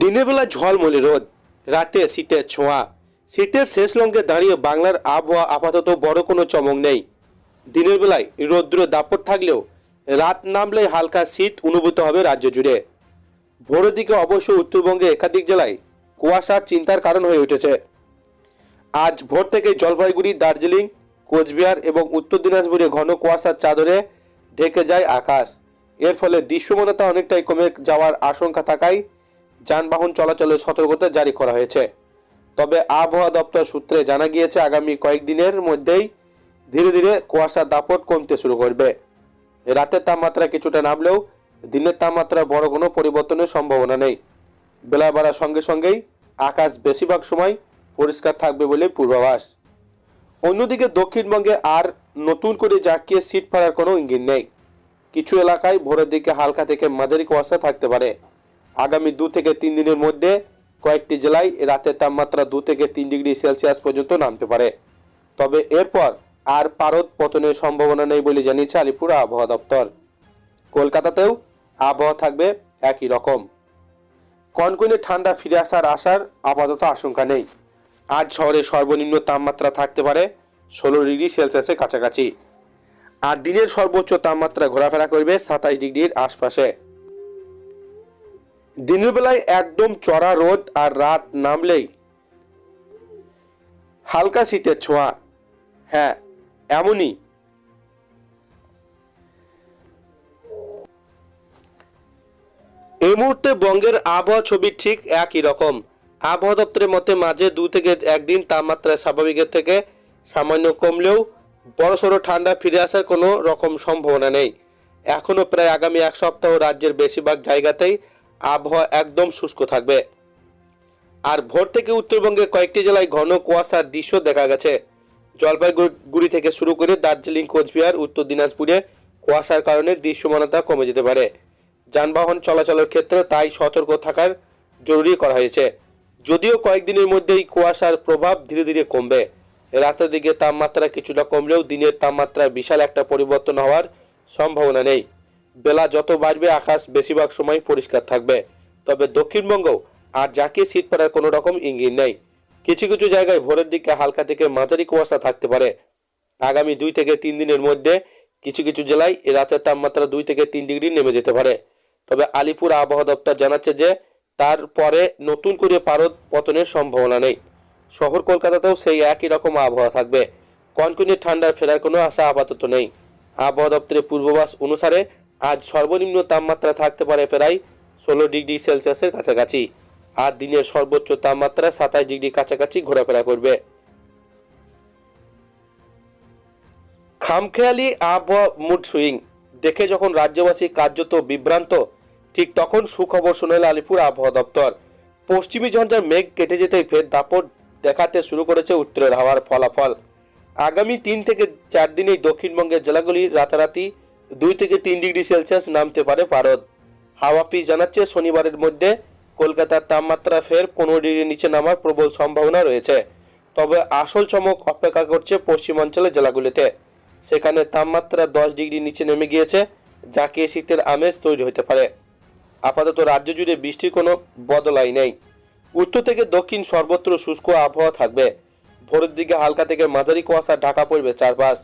দিনের বেলা ঝলমলে রোদ, রাতে শীতের ছোঁয়া। শীতের শেষ লঙ্কে দাঁড়িয়ে বাংলার আবহাওয়া আপাতত বড় কোনো চমক নেই। দিনের বেলায় রৌদ্র দাপট থাকলেও রাত নামলে হালকা শীত অনুভূত হবে রাজ্য জুড়ে। ভোরের দিকে অবশ্য উত্তরবঙ্গে একাধিক জেলায় কুয়াশা চিন্তার কারণ হয়ে উঠেছে। আজ ভোর থেকে জলপাইগুড়ি, দার্জিলিং, কোচবিহার এবং উত্তর দিনাজপুরে ঘন কুয়াশার চাদরে ঢেকে যায় আকাশ। এর ফলে দৃশ্যমানতা অনেকটাই কমে যাওয়ার আশঙ্কা থাকায় যানবাহন চলাচলের সতর্কতা জারি করা হয়েছে। তবে আবহাওয়া দপ্তর সূত্রে জানা গিয়েছে, আগামী কয়েকদিনের মধ্যেই ধীরে ধীরে কুয়াশার দাপট কমতে শুরু করবে। রাতের তাপমাত্রা কিছুটা নামলেও দিনের তাপমাত্রা বড় কোনো পরিবর্তনের সম্ভাবনা নেই। বেলা বাড়ার সঙ্গে সঙ্গেই আকাশ বেশিরভাগ সময় পরিষ্কার থাকবে বলে পূর্বাভাস। অন্যদিকে দক্ষিণবঙ্গে আর নতুন করে জাঁকিয়ে শীত পড়ার কোনো ইঙ্গিত নেই। কিছু এলাকায় ভোরের দিকে হালকা থেকে মাঝারি কুয়াশা থাকতে পারে। আগামী দু থেকে তিন দিনের মধ্যে কয়েকটি জেলায় রাতের তাপমাত্রা দু থেকে তিন ডিগ্রি সেলসিয়াস পর্যন্ত নামতে পারে। তবে এরপর আর পারদ পতনের সম্ভাবনা নেই বলে জানিয়েছে আলিপুর আবহাওয়া দপ্তর। কলকাতাতেও আবহাওয়া থাকবে একই রকম। কনকনে ঠান্ডা ফিরে আসার আসার আপাতত আশঙ্কা নেই। আজ শহরে সর্বনিম্ন তাপমাত্রা থাকতে পারে ষোলো ডিগ্রি সেলসিয়াসের কাছাকাছি। আর দিনের সর্বোচ্চ তাপমাত্রা ঘোরাফেরা করবে সাতাশ ডিগ্রির আশপাশে। দিনের বেলায় একদম চড়া রোদ আর রাত নামলেই হালকা শীতের ছোঁয়া। হ্যাঁ এমনই। এই মুহূর্তে বঙ্গের আবহাওয়া ছবি ঠিক একই রকম। আবহাওয়া দপ্তরের মতে, মাঝে দু থেকে একদিন তাপমাত্রা স্বাভাবিকের থেকে সামান্য কমলেও বড়সড় ঠান্ডা ফিরে আসার কোনো রকম সম্ভাবনা নেই। এখনও প্রায় আগামী এক সপ্তাহ রাজ্যের বেশিরভাগ জায়গাতেই আবহাওয়া একদম শুষ্ক থাকবে। আর ভোর থেকে উত্তরবঙ্গে কয়েকটি জেলায় ঘন কুয়াশার দৃশ্য দেখা গেছে। জলপাইগুড়ি থেকে শুরু করে দার্জিলিং, কোচবিহার, উত্তর দিনাজপুরে কুয়াশার কারণে দৃশ্যমানতা কমে যেতে পারে। যানবাহন চলাচলের ক্ষেত্রে তাই সতর্ক থাকার জরুরি করা হয়েছে। যদিও কয়েকদিনের মধ্যেই কুয়াশার প্রভাব ধীরে ধীরে কমবে। রাতের দিকে তাপমাত্রা কিছুটা কমলেও দিনের তাপমাত্রা বিশাল একটা পরিবর্তন হওয়ার সম্ভাবনা নেই। বেলা যত বাড়বে, আকাশ বেশিরভাগ সময় পরিষ্কার থাকবে। তবে দক্ষিণবঙ্গ আর যাকে শীত পড়ার কোনো রকম ইঙ্গিত নেই। কিছু কিছু জায়গায় ভোরের দিকে হালকা থেকে মাঝারি কুয়াশা থাকতে পারে। আগামী দুই থেকে তিন দিনের মধ্যে কিছু কিছু জেলায় এ রাতের তাপমাত্রা দুই থেকে তিন ডিগ্রি নেমে যেতে পারে। তবে আলিপুর আবহাওয়া দপ্তর জানাচ্ছে যে তারপরে নতুন করে পারদ পতনের সম্ভাবনা নেই। শহর কলকাতাতেও সেই একই রকম আবহাওয়া থাকবে। কনকনে ঠান্ডার ফেরার কোনো আশা আপাতত নেই। আবহাওয়া দপ্তরের পূর্বাভাস অনুসারে আজ সর্বনিম্ন তাপমাত্রা থাকতে পারে প্রায় ষোলো ডিগ্রি সেলসিয়াসের কাছাকাছি। আর দিনের সর্বোচ্চ তাপমাত্রা সাতাশ ডিগ্রি কাছাকাছি ঘোরাফেরা করবে। খামখেয়ালি আবহাওয়া মুড সুইং দেখে যখন রাজ্যবাসী কার্যত বিভ্রান্ত, ঠিক তখন সুখবর শোনাল আলিপুর আবহাওয়া দপ্তর। পশ্চিমী ঝঞ্ঝার মেঘ কেটে যেতেই ফের দাপট দেখাতে শুরু করেছে উত্তরের হাওয়ার ফলাফল। আগামী তিন থেকে চার দিনেই দক্ষিণবঙ্গের জেলাগুলি রাতারাতি দুই থেকে তিন ডিগ্রি সেলসিয়াস নামতে পারে পারদ হাওয়া জানাচ্ছে, শনিবারের মধ্যে কলকাতার তাপমাত্রা ফের পনেরো ডিগ্রির নিচে নামার প্রবল সম্ভাবনা রয়েছে। তবে আসল চমক অপেক্ষা করছে পশ্চিমাঞ্চলের জেলাগুলিতে। সেখানে তাপমাত্রা দশ ডিগ্রি নিচে নেমে গিয়েছে যাকে শীতের আমেজ তৈরি হতে পারে। আপাতত রাজ্য জুড়ে বৃষ্টির কোনো বদলাই নেই। উত্তর থেকে দক্ষিণ সর্বত্র শুষ্ক আবহাওয়া থাকবে। ভোরের দিকে হালকা থেকে মাঝারি কুয়াশা, ঢাকা পড়বে চারপাশ।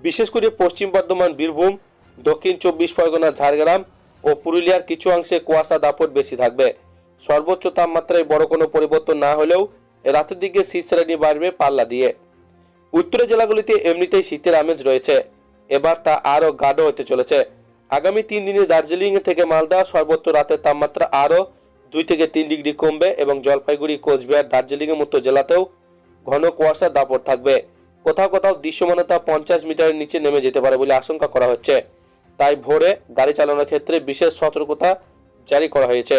বিশেষ করে পশ্চিম বর্ধমান, বীরভূম দক্ষিণ চব্বিশ পরগনা, ঝাড়গ্রাম ও পুরুলিয়ার কিছু অংশে কুয়াশা দাপট বেশি থাকবে। সর্বোচ্চ তাপমাত্রায় বড় কোনো পরিবর্তন না হলেও রাতের দিকে শীত শ্রেণি বাড়বে পাল্লা দিয়ে। উত্তরের জেলাগুলিতে এমনিতেই শীতের আমেজ রয়েছে। এবার তা আরও গাঢ় হতে চলেছে। আগামী তিন দিনে দার্জিলিং থেকে মালদা সর্বোচ্চ রাতের তাপমাত্রা আরও দুই থেকে তিন ডিগ্রি কমবে এবং জলপাইগুড়ি, কোচবিহার দার্জিলিংয়ের মতো জেলাতেও ঘন কুয়াশার দাপট থাকবে। কোথাও কোথাও দৃশ্যমানতা পঞ্চাশ মিটারের নিচে নেমে যেতে পারে বলে আশঙ্কা করা হচ্ছে। তাই ভোরে গাড়ি চালানোর ক্ষেত্রে বিশেষ সতর্কতা জারি করা হয়েছে।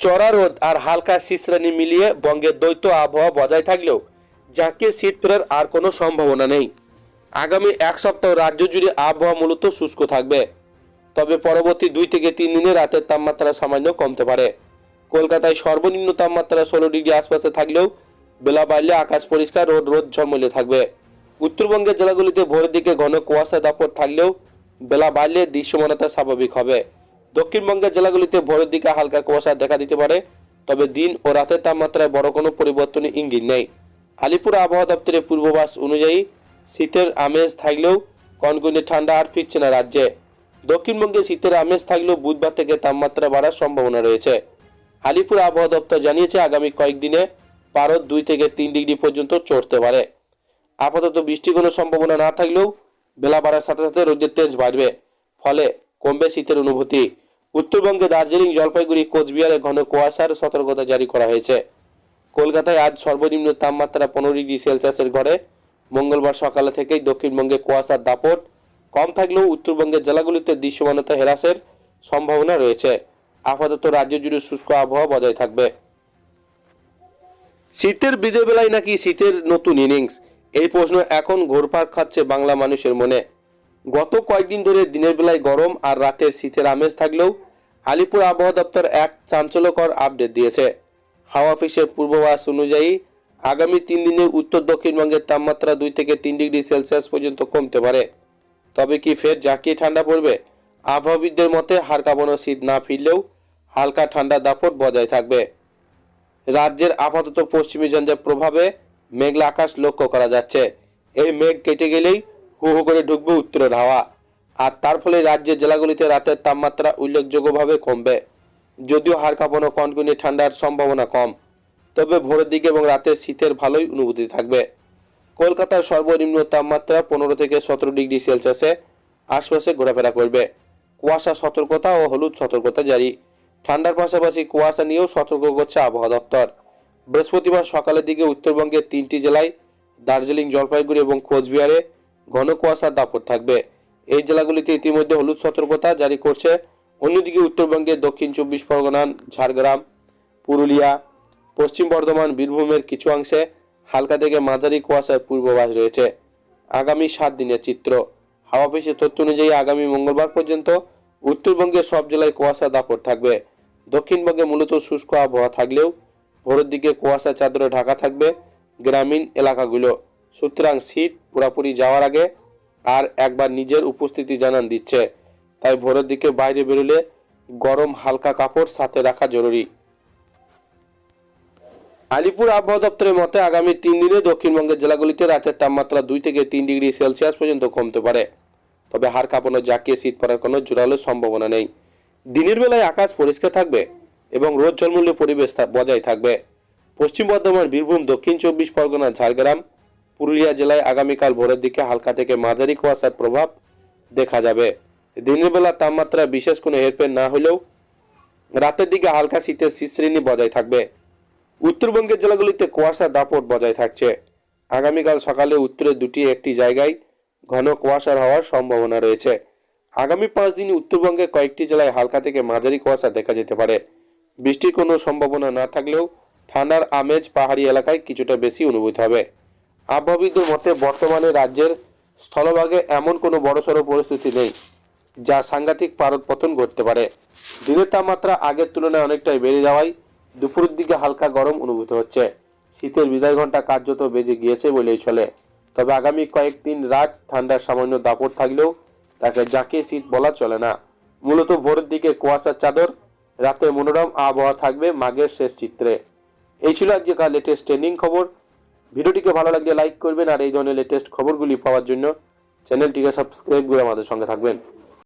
চড়া রোদ আর হালকা শীতশ্রেণী মিলিয়ে বঙ্গের দ্বৈত আবহাওয়া বজায় থাকলেও যাকে শীত ফেরার আর কোনো সম্ভাবনা নেই। আগামী এক সপ্তাহ রাজ্য জুড়ে আবহাওয়া মূলত শুষ্ক থাকবে। তবে পরবর্তী দুই থেকে তিন দিনে রাতের তাপমাত্রা সামান্য কমতে পারে। কলকাতায় সর্বনিম্ন তাপমাত্রা ষোলো ডিগ্রি আশপাশে থাকলেও বেলা বাড়লে আকাশ পরিষ্কার ও রোদ ঝলমলে থাকবে। উত্তরবঙ্গের জেলাগুলিতে ভোরের দিকে ঘন কুয়াশা দাপট থাকলেও বেলা বাড়লে দৃশ্যমানতা স্বাভাবিক হবে। দক্ষিণবঙ্গের জেলাগুলিতে ভোরের দিকে হালকা কুয়াশা দেখা দিতে পারে, তবে দিন ও রাতের তাপমাত্রায় বড় কোনো পরিবর্তনের ইঙ্গিত নেই। আলিপুর আবহাওয়া দপ্তরের পূর্বাভাস অনুযায়ী, শীতের আমেজ থাকলেও কনকনে ঠান্ডা আর ফিরছে না রাজ্যে। দক্ষিণবঙ্গে শীতের আমেজ থাকলেও বুধবার থেকে তাপমাত্রা বাড়ার সম্ভাবনা রয়েছে। আলিপুর আবহাওয়া দপ্তর জানিয়েছে, আগামী কয়েকদিনে পারদ দুই থেকে তিন ডিগ্রি পর্যন্ত চড়তে পারে। আপাতত বৃষ্টির কোনো সম্ভাবনা না থাকলেও বেলা বাড়ার সাথে সাথে রোদের তেজ বাড়বে। ফলে কমবে শীতের অনুভূতি। উত্তরবঙ্গে দার্জিলিং, জলপাইগুড়ি, কোচবিহারে ঘন কুয়াশার সতর্কতা জারি করা হয়েছে। কলকাতায় আজ সর্বনিম্ন তাপমাত্রা পনেরো ডিগ্রি সেলসিয়াসের ঘরে। মঙ্গলবার সকালে থেকেই দক্ষিণবঙ্গে কুয়াশার দাপট। কম থাকলেও উত্তরবঙ্গের জেলাগুলিতে দৃশ্যমানতা হ্রাসের সম্ভাবনা রয়েছে। আপাতত রাজ্য জুড়ে শুষ্ক আবহাওয়া বজায় থাকবে। শীতের বিদে বেলায় নাকি শীতের নতুন ইনিংস? এই প্রশ্ন এখন ঘোরপাক খাচ্ছে বাংলা মানুষের মনে। গত কয়েকদিন ধরে দিনের বেলায় গরম আর রাতের শীতের আমেজ থাকলেও আলিপুর আবহাওয়া দপ্তর এক চাঞ্চল্যকর আপডেট দিয়েছে। হাওয়া অফিসের পূর্বাভাস অনুযায়ী আগামী তিন দিনে উত্তর দক্ষিণবঙ্গের তাপমাত্রা দুই থেকে তিন ডিগ্রি সেলসিয়াস পর্যন্ত কমতে পারে। তবে কি ফের জাঁকিয়ে ঠান্ডা পড়বে? আবহাওয়িদদের মতে হাড় শীত না ফিরলেও হালকা ঠান্ডা দাপট বজায় থাকবে। রাজ্যের আপাতত পশ্চিমী ঝঞ্ঝার প্রভাবে মেঘলা আকাশ লক্ষ্য করা যাচ্ছে। এই মেঘ কেটে গেলেই হু হু করে ঢুকবে উত্তরের হাওয়া। আর তার ফলে রাজ্যের জেলাগুলিতে রাতের তাপমাত্রা উল্লেখযোগ্যভাবে কমবে। যদিও হাড় কাঁপানো, কনকনে ঠান্ডার সম্ভাবনা কম। তবে ভোরের দিকে এবং রাতে শীতের ভালোই অনুভূতি থাকবে। কলকাতার সর্বনিম্ন তাপমাত্রা পনেরো থেকে সতেরো ডিগ্রি সেলসিয়াসে আশপাশে ঘোরাফেরা করবে। কুয়াশা সতর্কতা ও হলুদ সতর্কতা জারি। ঠান্ডার পাশাপাশি কুয়াশা নিয়েও সতর্ক করছে আবহাওয়া দপ্তর। বৃহস্পতিবার সকালের দিকে উত্তরবঙ্গের তিনটি জেলায় দার্জিলিং, জলপাইগুড়ি এবং কোচবিহারে ঘন কুয়াশার দাপট থাকবে। এই জেলাগুলিতে ইতিমধ্যে হলুদ সতর্কতা জারি করছে। অন্যদিকে উত্তরবঙ্গের দক্ষিণ চব্বিশ পরগনা, ঝাড়গ্রাম, পুরুলিয়া, পশ্চিম বর্ধমান, বীরভূমের কিছু অংশে হালকা থেকে মাঝারি কুয়াশার পূর্বাভাস রয়েছে। আগামী সাত দিনের চিত্র। হাওয়া অফিসের তথ্য অনুযায়ী আগামী মঙ্গলবার পর্যন্ত উত্তরবঙ্গের সব জেলায় কুয়াশা দাপট থাকবে। দক্ষিণবঙ্গে মূলত শুষ্ক আবহাওয়া থাকলেও ভোরের দিকে কুয়াশা চাদরে ঢাকা থাকবে গ্রামীণ এলাকাগুলো। সুতরাং শীত পুরাপুরি যাওয়ার আগে আর একবার নিজের উপস্থিতি জানান দিচ্ছে। তাই ভোরের দিকে বাইরে বেরোলে গরম হালকা কাপড় সাথে রাখা জরুরি। আলিপুর আবহাওয়া দপ্তরের মতে আগামী তিন দিনে দক্ষিণবঙ্গের জেলাগুলিতে রাতের তাপমাত্রা দুই থেকে তিন ডিগ্রি সেলসিয়াস পর্যন্ত কমতে পারে। তবে হাড় কাঁপানো জাকিয়ে শীত পড়ার কোনো জোরালো সম্ভাবনা নেই। দিনের বেলায় আকাশ পরিষ্কার থাকবে। এবং রোদ জলমূল্য পরিবেশ বজায় থাকবে। পশ্চিম বর্ধমান, বীরভূম, দক্ষিণ চব্বিশ পরগনা, ঝাড়গ্রাম, পুরুলিয়া জেলায় আগামীকাল ভোরের দিকে হালকা থেকে মাঝারি কুয়াশার প্রভাব দেখা যাবে। দিনের বেলা তাপমাত্রা বিশেষ কোনো হেরফের না হলেও রাতের দিকে হালকা শীতের শীতশ্রেণী বজায় থাকবে। উত্তরবঙ্গের জেলাগুলিতে কুয়াশার দাপট বজায় থাকছে। আগামীকাল সকালে উত্তরের দুটি একটি জায়গায় ঘন কুয়াশার হওয়ার সম্ভাবনা রয়েছে। আগামী পাঁচ দিন উত্তরবঙ্গে কয়েকটি জেলায় হালকা থেকে মাঝারি কুয়াশা দেখা যেতে পারে। বৃষ্টির কোনো সম্ভাবনা না থাকলেও ঠান্ডার আমেজ পাহাড়ি এলাকায় কিছুটা বেশি অনুভূত হবে। আবহাওয়িদদের মতে, বর্তমানে রাজ্যের স্থলভাগে এমন কোনো বড়সড় পরিস্থিতি নেই যা সাংঘাতিক পারদ পতন ঘটতে পারে। দিনের তাপমাত্রা আগের তুলনায় অনেকটাই বেড়ে যাওয়ায় দুপুরের দিকে হালকা গরম অনুভূত হচ্ছে। শীতের বিদায় ঘণ্টা কার্যত বেজে গিয়েছে বলেই চলে। তবে আগামী কয়েকদিন রাত ঠান্ডার সামান্য দাপট থাকলেও তাকে জাঁকিয়ে শীত বলা চলে না। মূলত ভোরের দিকে কুয়াশার চাদর রাতে মনোরম আবহাওয়া থাকবে মাঘের শেষ চিত্রে। এই ছিল আজকের লেটেস্ট ট্রেন্ডিং খবর। ভিডিওটিকে ভালো লাগলে লাইক করবেন আর এই ধরনের লেটেস্ট খবরগুলি পাওয়ার জন্য চ্যানেলটিকে সাবস্ক্রাইব করে আমাদের সঙ্গে থাকবেন।